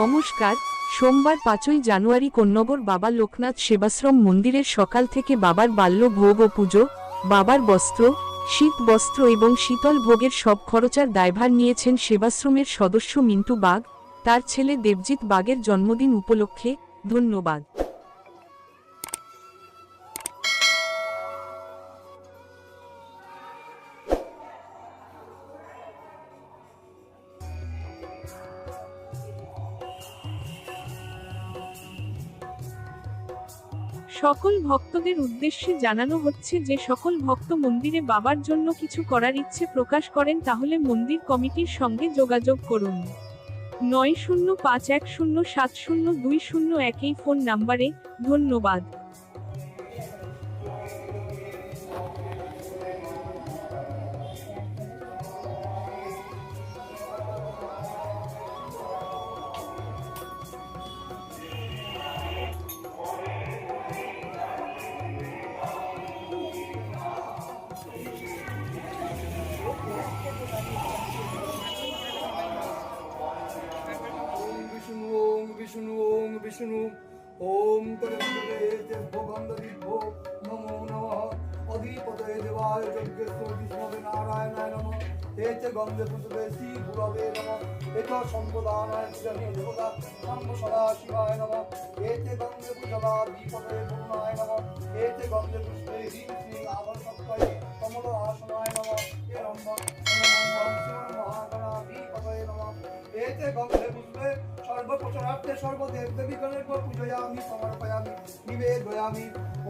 নমস্কার, সোমবার পাঁচই জানুয়ারি কন্যগর বাবা লোকনাথ সেবাশ্রম মন্দিরের সকাল থেকে বাবার বাল্য ভোগ ও পুজো, বাবার বস্ত্র, শীত বস্ত্র এবং শীতল ভোগের সব খরচার দায়ভার নিয়েছেন সেবাশ্রমের সদস্য মিন্টু বাগ, তার ছেলে দেবজিৎ বাগের জন্মদিন উপলক্ষে ধন্যবাদ। সকল ভক্তদের উদ্দেশ্যে জানানো হচ্ছে যে সকল ভক্ত মন্দিরে বাবার জন্য কিছু করার ইচ্ছে প্রকাশ করেন তাহলে মন্দির কমিটির সঙ্গে যোগাযোগ করুন। নয় শূন্য পাঁচ এক শূন্য সাত শূন্য দুই শূন্য এক এই ফোন নাম্বারে। ধন্যবাদ। গন্ধবিভো নমো নমঃ। অধিপতয়ে দেবায় যজ্ঞেশ্বর বিষ্ণবে নারায়ণায় নমঃ। এতে গন্ধে পুষ্পে শ্রী গুরবে নমঃ এত শম্ভ সদা শিবায় নমঃ। এতে গন্ধে পুজবা বিপদয়ে পূর্ণায় নমঃ এতে গন্ধে পুষ্পে হ্রিং শ্রী আবর্ষত্তয়ে কমল সর্বদেবদেবীগণের পর পূজয়ামি সমর্পয়ামি নিবেদয়ামি।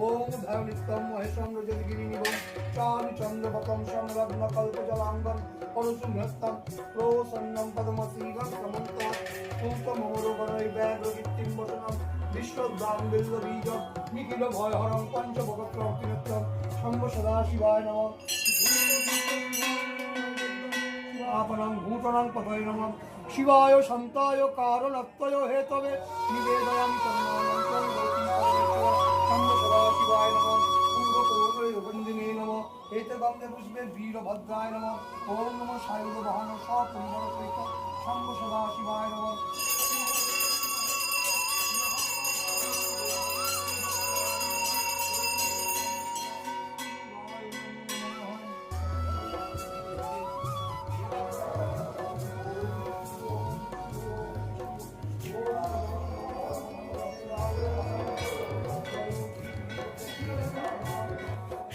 ওম ধরণিস্তম মহেশম রজতগিরি নিবম চান চন্দ্রপতম সংলগ্ন কল্পজলাঙ্গন পরশুভ্রস্তম প্রসন্নম পদমসীগম সমন্ত পুষ্ট মমরোগণৈ ব্যাঘ্রগিত্তিম বসনম বিশ্বদ্বাম বিল্লবীজম নিখিল ভয়হরম পঞ্চভগত্রকিরত্তম শম্ভ সদাশিবায় নম। শিবায় শান্তায় কারণত্তয় হেতবে নিবেদয়ামি শিবায় বীরভদ্রায় নম। ওম নম সায়ুগ বহন সপুঞ্জ সদা শিবায় নম।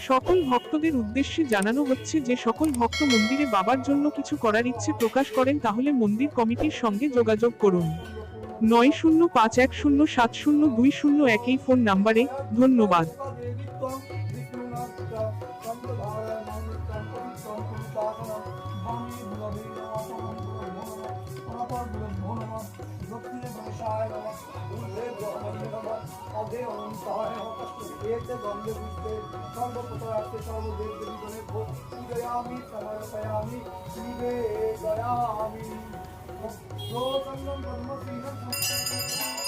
সকল ভক্তদের উদ্দেশ্যে জানানো হচ্ছে যে সকল ভক্ত মন্দিরে বাবার জন্য কিছু করার ইচ্ছে প্রকাশ করেন তাহলে মন্দির কমিটির সঙ্গে যোগাযোগ করুন। নয় শূন্য পাঁচ এক শূন্য সাত শূন্য দুই শূন্য এক এই ফোন নাম্বারে ধন্যবাদ। সর্বপ্রতরার্থে সমর্পয়ামি নিবেদয়ামি প্রসন্নম ব্রহ্মসীনম একবস্ত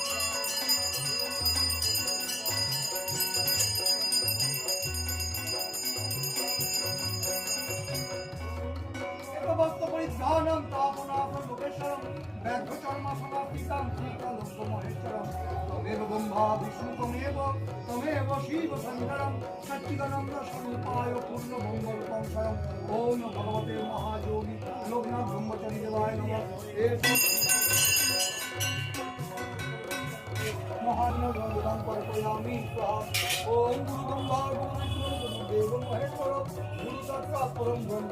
পরিধানম তাপনাথ লোকেশ্বরম ব্যাঘ্র চর্মা সমাপিতাম শ্রীকালস্য মহেশ্বরম তমেব ব্রহ্মা বিষ্ণু, তমেব তমেব শিব শঙ্করম সচ্চিদানন্দ স্বরূপায় পূর্ণ মঙ্গল সংসারম। ওম ভগবতে মহাযোগী, লোকনাথ ব্রহ্মচারী দেবায় নমঃ। ওম গুরু দেব মহেশ্বর। গুরু সাক্ষাৎ পরম ব্রহ্ম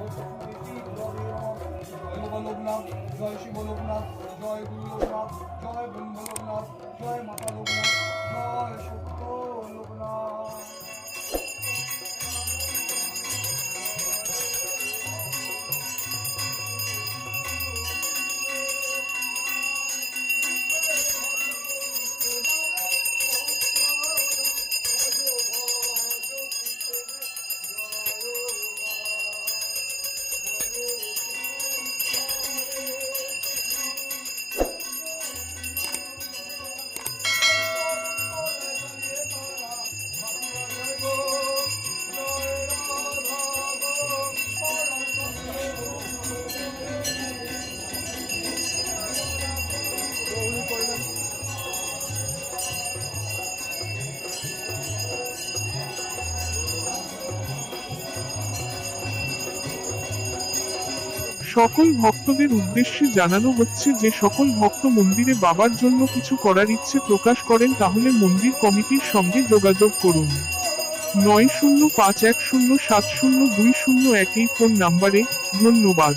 জয় বাবা লোকনাথ জয় শিব লোকনাথ জয় গুরু লোকনাথ জয় ব্রহ্ম জয় সকল ভক্তদের উদ্দেশ্যে জানানো হচ্ছে যে, সকল ভক্ত মন্দিরে বাবার জন্য কিছু করার ইচ্ছে প্রকাশ করেন, তাহলে মন্দির কমিটির সঙ্গে যোগাযোগ করুন। নয় শূন্য পাঁচ এক শূন্য সাত শূন্য দুই শূন্য এক এই ফোন নাম্বারে ধন্যবাদ।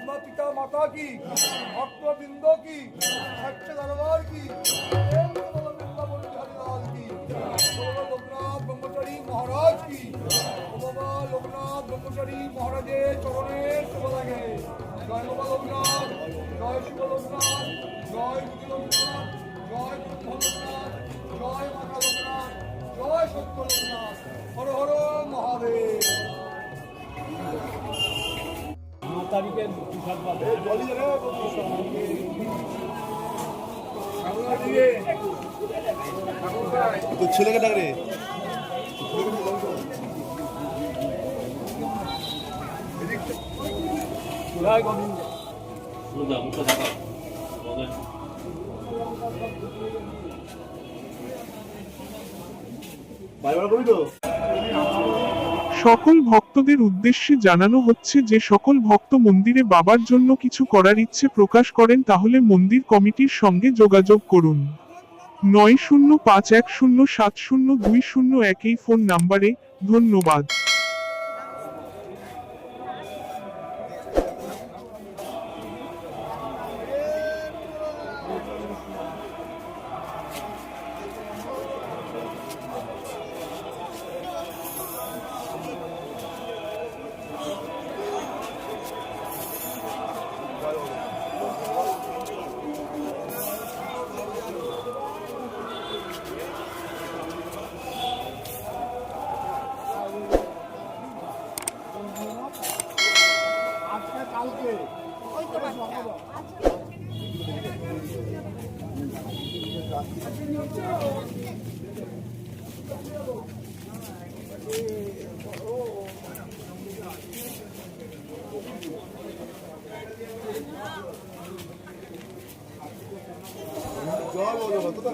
আপনার পিতা মাতা কি ভক্তবৃন্দ কি সচ্চ দরবার লোকনাথ ব্রহ্মচারী মহারাজ কি লোকনাথ ব্রহ্মচারী মহারাজের লাগে জয় লোকনাথ জয় লোকনাথ জয় লোকনাথ হর হর তো ছেলেকে ডাক রে। বারবার করবি তো? সকল ভক্তদের উদ্দেশ্যে জানানো হচ্ছে যে সকল ভক্ত মন্দিরে বাবার জন্য কিছু করার ইচ্ছে প্রকাশ করেন তাহলে মন্দির কমিটির সঙ্গে যোগাযোগ করুন। নয় শূন্য পাঁচ এক শূন্য সাত শূন্য দুই শূন্য এক এই ফোন নাম্বারে ধন্যবাদ।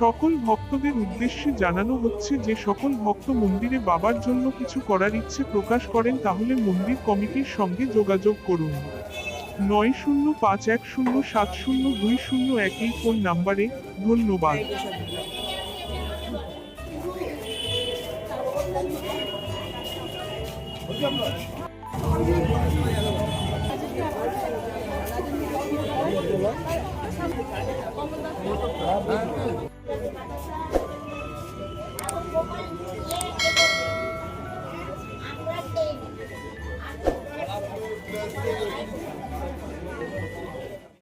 সকল ভক্তদের উদ্দেশ্যে জানানো হচ্ছে যে, সকল ভক্ত মন্দিরে বাবার জন্য কিছু করার ইচ্ছে প্রকাশ করেন, তাহলে মন্দির কমিটির সঙ্গে যোগাযোগ করুন। নয় শূন্য পাঁচ এক শূন্য সাত শূন্য দুই শূন্য এক এই ফোন নাম্বারে ধন্যবাদ। আমরা